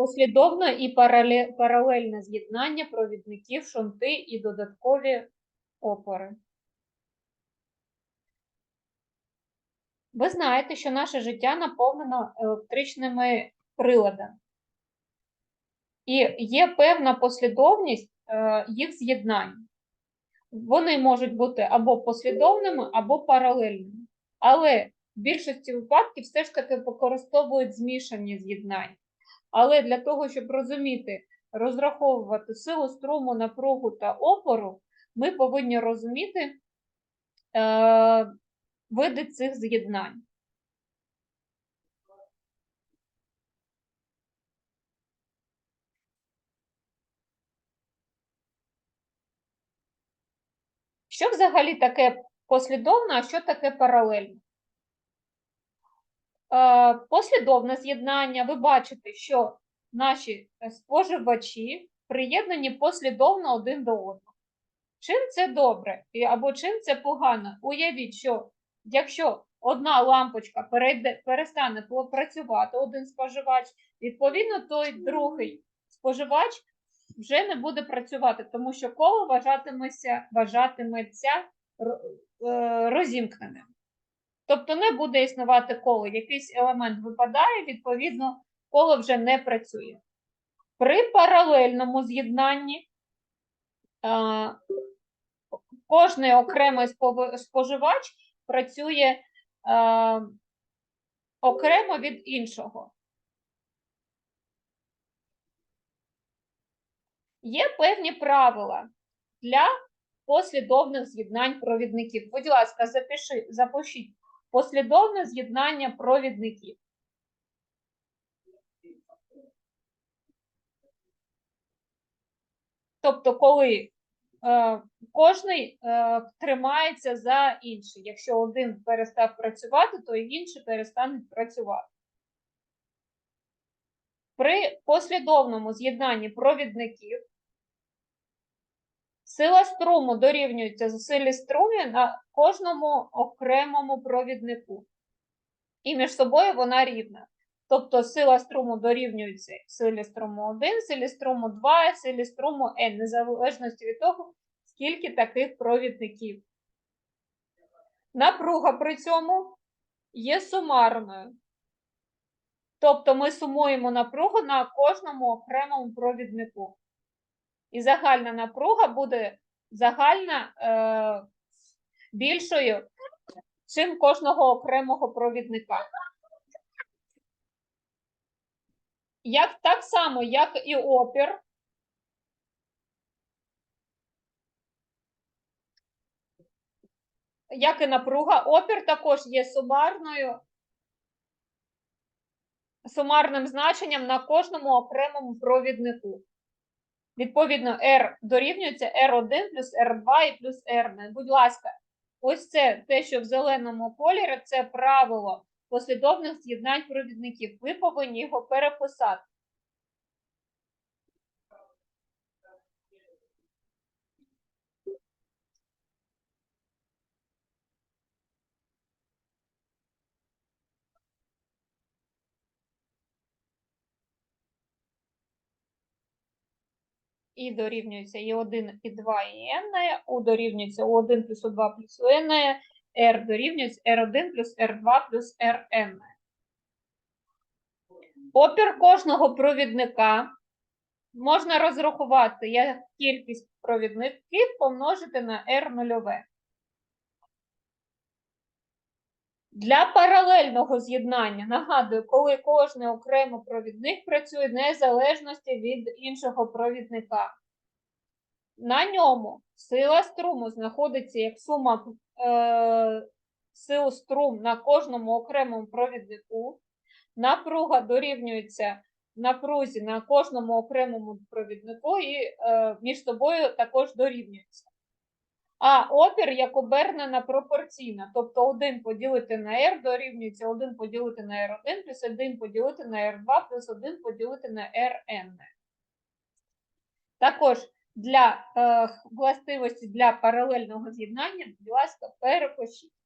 Послідовне і паралельне з'єднання провідників, шунти і додаткові опори. Ви знаєте, що наше життя наповнено електричними приладами. І є певна послідовність е, їх з'єднань. Вони можуть бути або послідовними, або паралельними. Але в більшості випадків все ж таки використовують змішані з'єднання. Але для того, щоб розуміти, розраховувати силу струму, напругу та опору, ми повинні розуміти е, види цих з'єднань. Що взагалі таке послідовно, а що таке паралельно? Е, Послідовне з'єднання, ви бачите, що наші е, споживачі приєднані послідовно один до одного. Чим це добре або чим це погано? Уявіть, що якщо одна лампочка перейде, перестане працювати, один споживач, відповідно, той другий споживач вже не буде працювати, тому що коло вважатиметься, вважатиметься е, розімкненим. Тобто не буде існувати коло, якийсь елемент випадає, відповідно, коло вже не працює. При паралельному з'єднанні е, кожний окремий споживач працює е, окремо від іншого. Є певні правила для послідовних з'єднань провідників. Будь ласка, запиши, запишіть послідовне з'єднання провідників. Тобто, коли е, кожний е, тримається за інший. Якщо один перестав працювати, то і інший перестане працювати. При послідовному з'єднанні провідників сила струму дорівнюється силі струму на кожному окремому провіднику. І між собою вона рівна. Тобто сила струму дорівнюється силі струму 1, силі струму 2, силі струму n, незалежності від того, скільки таких провідників. Напруга при цьому є сумарною. Тобто ми сумуємо напругу на кожному окремому провіднику. І загальна напруга буде загальна е, більшою, чим кожного окремого провідника. Як так само, як і опір. Як і напруга, опір також є сумарною, сумарним значенням на кожному окремому провіднику. Відповідно, R дорівнюється R1 плюс R2 і плюс R. Будь ласка, ось це те, що в зеленому кольорі, це правило послідовних з'єднань провідників. Ви повинні його переписати. І дорівнюється і 1, і 2, і n, у дорівнюється у1 плюс у2 плюс n, r дорівнюється r1 плюс r2 плюс rn. Опір кожного провідника можна розрахувати як кількість провідників помножити на r нульове. Для паралельного з'єднання, нагадую, коли кожний окремо провідник працює незалежності від іншого провідника. На ньому сила струму знаходиться як сума е, сил струм на кожному окремому провіднику. Напруга дорівнюється напрузі на кожному окремому провіднику і е, між собою також дорівнюється. А опір як обернена пропорційна, тобто 1 поділити на r дорівнюється 1 поділити на r1 плюс 1 поділити на r2 плюс 1 поділити на rn. Також для е, властивості для паралельного з'єднання, будь ласка, перепишіть.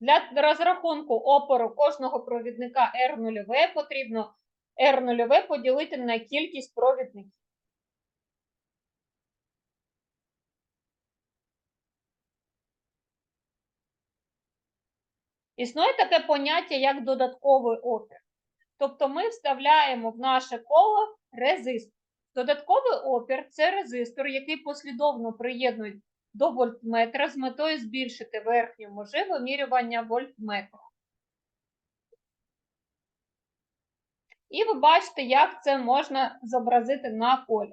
Для розрахунку опору кожного провідника R0 потрібно R0 поділити на кількість провідників. Існує таке поняття, як додатковий опір. Тобто ми вставляємо в наше коло резистор. Додатковий опір це резистор, який послідовно приєднують до вольтметра з метою збільшити верхню межу вимірювання вольтметра. І ви бачите, як це можна зобразити на колі.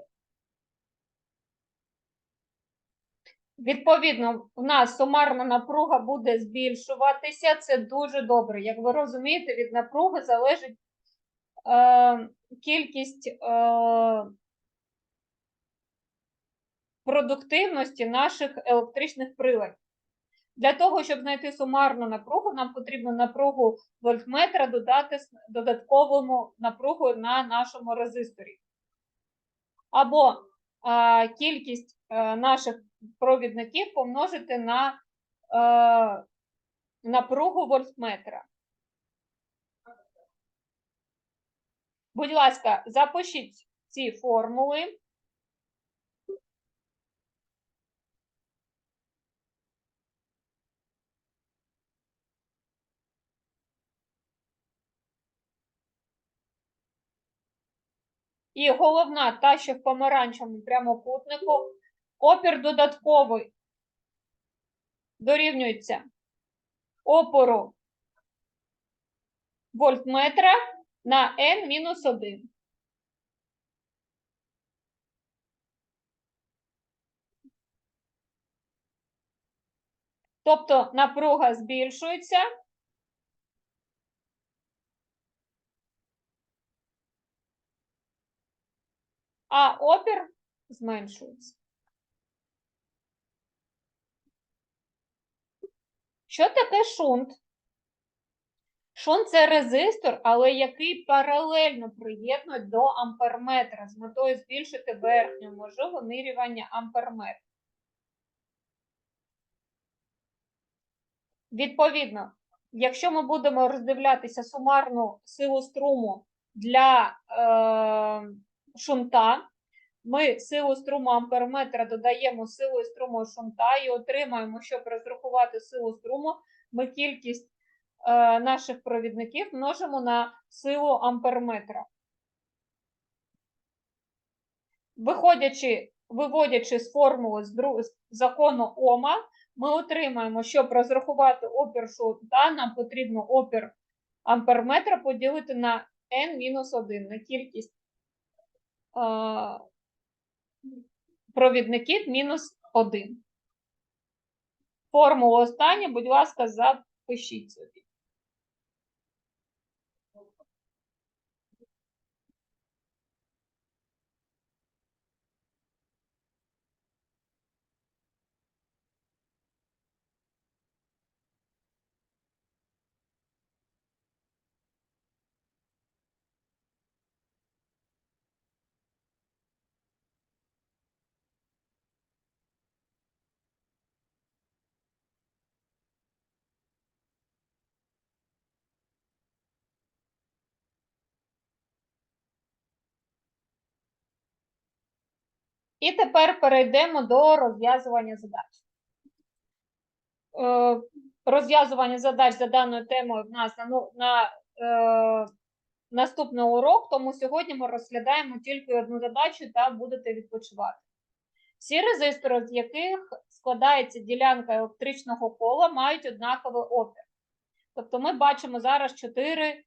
Відповідно, в нас сумарна напруга буде збільшуватися. Це дуже добре. Як ви розумієте, від напруги залежить е, кількість е, продуктивності наших електричних приладів. Для того, щоб знайти сумарну напругу, нам потрібно напругу вольтметра додати додатковому напругу на нашому резисторі. Або е, кількість е, наших провідників помножити на е, напругу вольтметра. Будь ласка, запишіть ці формули. І головна, та, що в помаранчевому прямокутнику, опір додатковий дорівнюється опору вольтметра на n-1. Тобто напруга збільшується, а опір зменшується. Що таке шунт? Шунт це резистор, але який паралельно приєднують до амперметра з метою збільшити верхню межу вимірювання амперметра. Відповідно, якщо ми будемо роздивлятися сумарну силу струму для е, шунта, ми силу струму амперметра додаємо силою струму шунта і отримаємо, щоб розрахувати силу струму, ми кількість е, наших провідників множимо на силу амперметра. Виходячи, виводячи з формули з, друг, з закону Ома, ми отримаємо, щоб розрахувати опір шунта, нам потрібно опір амперметра поділити на n-1, на кількість провідників мінус 1. Формулу останню, будь ласка, запишіть собі. І тепер перейдемо до розв'язування задач. Е, Розв'язування задач за даною темою в нас на, ну, на е, наступний урок, тому сьогодні ми розглядаємо тільки одну задачу та будете відпочивати. Всі резистори, з яких складається ділянка електричного кола, мають однаковий опір. Тобто ми бачимо зараз 4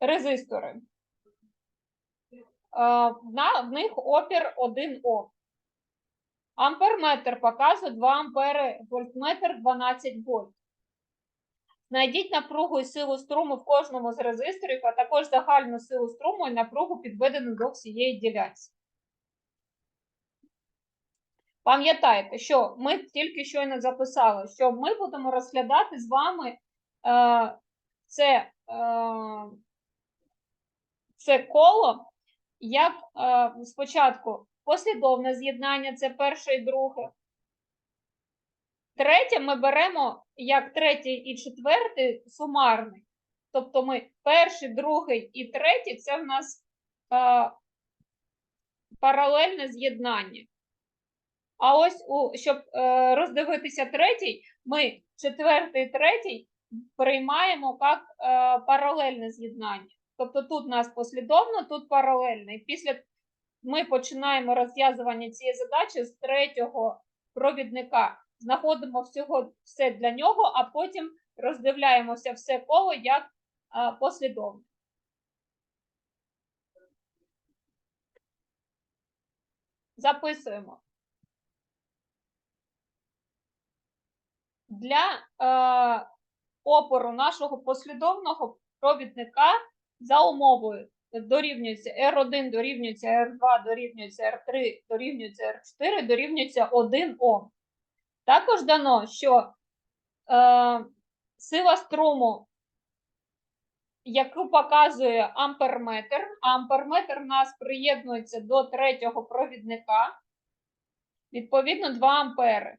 резистори. На, в них опір 1 Ом. Амперметр показує 2 ампери, вольтметр 12 вольт. Знайдіть напругу і силу струму в кожному з резисторів, а також загальну силу струму і напругу підведену до всієї ділянці. Пам'ятайте, що ми тільки щойно записали, що ми будемо розглядати з вами е, це, е, це коло як е, спочатку послідовне з'єднання, це перше і друге. Третє ми беремо як третій і четвертий сумарний. Тобто ми перший, другий і третій це в нас е, паралельне з'єднання. А ось, у, щоб е, роздивитися третій, ми четвертий і третій приймаємо як е, паралельне з'єднання. Тобто тут у нас послідовно, тут паралельно. І після ми починаємо розв'язування цієї задачі з третього провідника. Знаходимо всього все для нього, а потім роздивляємося все коло як послідовно. Записуємо. Для е, опору нашого послідовного провідника за умовою дорівнюється R1, дорівнюється R2, дорівнюється R3, дорівнюється R4, дорівнюється 1 Ом. Також дано, що е, сила струму, яку показує амперметр, амперметр у нас приєднується до третього провідника, відповідно 2 ампери.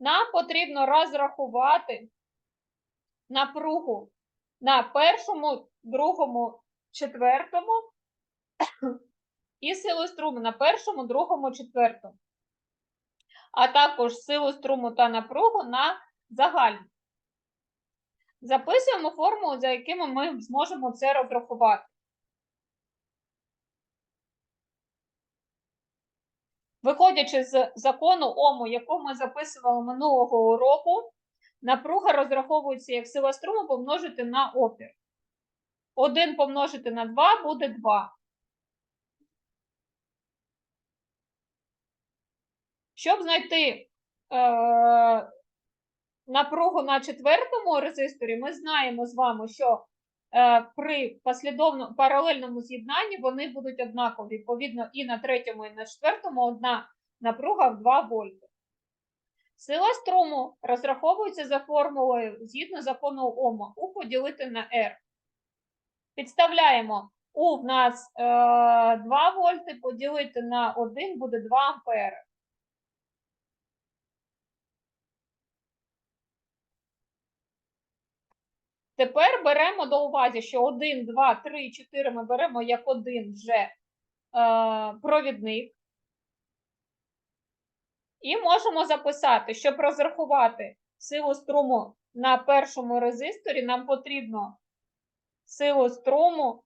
Нам потрібно розрахувати напругу на першому, другому, четвертому і силу струму на першому, другому, четвертому. А також силу струму та напругу на загальну. Записуємо формулу, за якими ми зможемо це розрахувати. Виходячи з закону Ому, яку ми записували минулого уроку, напруга розраховується як сила струму помножити на опір. 1 помножити на 2 буде 2. Щоб знайти е, напругу на четвертому резисторі, ми знаємо з вами, що е, при послідовному паралельному з'єднанні вони будуть однакові. Відповідно, і на третьому, і на четвертому одна напруга в 2 вольти. Сила струму розраховується за формулою згідно закону Ома. У поділити на R. Підставляємо У в нас е, 2 вольти, поділити на 1 буде 2 ампери. Тепер беремо до уваги, що 1, 2, 3, 4 ми беремо як один вже е, провідник. І можемо записати, щоб розрахувати силу струму на першому резисторі, нам потрібно силу струму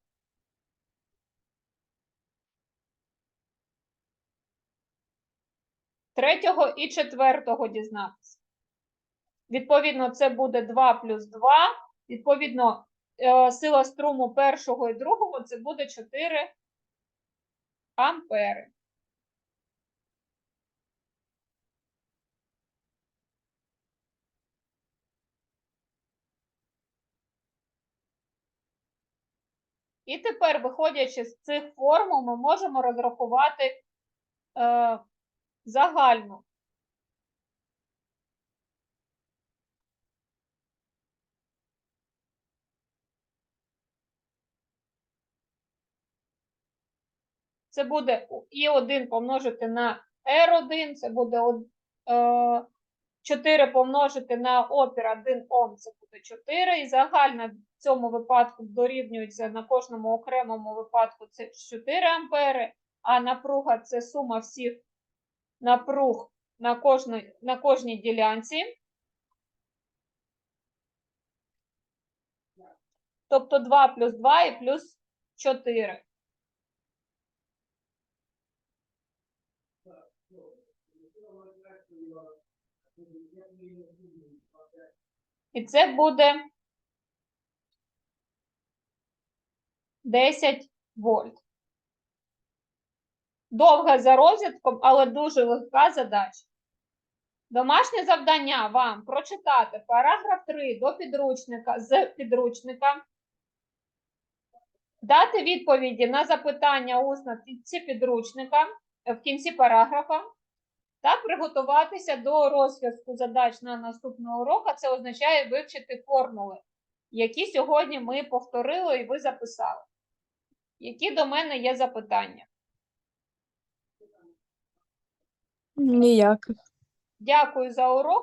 третього і четвертого дізнатися. Відповідно, це буде 2 плюс 2. Відповідно, е, сила струму першого і другого це буде 4 ампери. І тепер, виходячи з цих формул, ми можемо розрахувати е, загальну. Це буде і 1 помножити на R1, це буде 4 помножити на опір 1 Ом, це буде 4. І загальна в цьому випадку дорівнюється на кожному окремому випадку це 4 ампери, а напруга це сума всіх напруг на кожній, на кожній ділянці. Тобто 2 плюс 2 і плюс 4. І це буде 10 вольт. Довга за розвідком, але дуже легка задача. Домашнє завдання вам прочитати параграф 3 до підручника з підручника, дати відповіді на запитання усно в підручника, в кінці параграфа, та приготуватися до розв'язку задач на наступного уроку. Це означає вивчити формули, які сьогодні ми повторили і ви записали. Які до мене є запитання? Ніяких. Дякую за урок.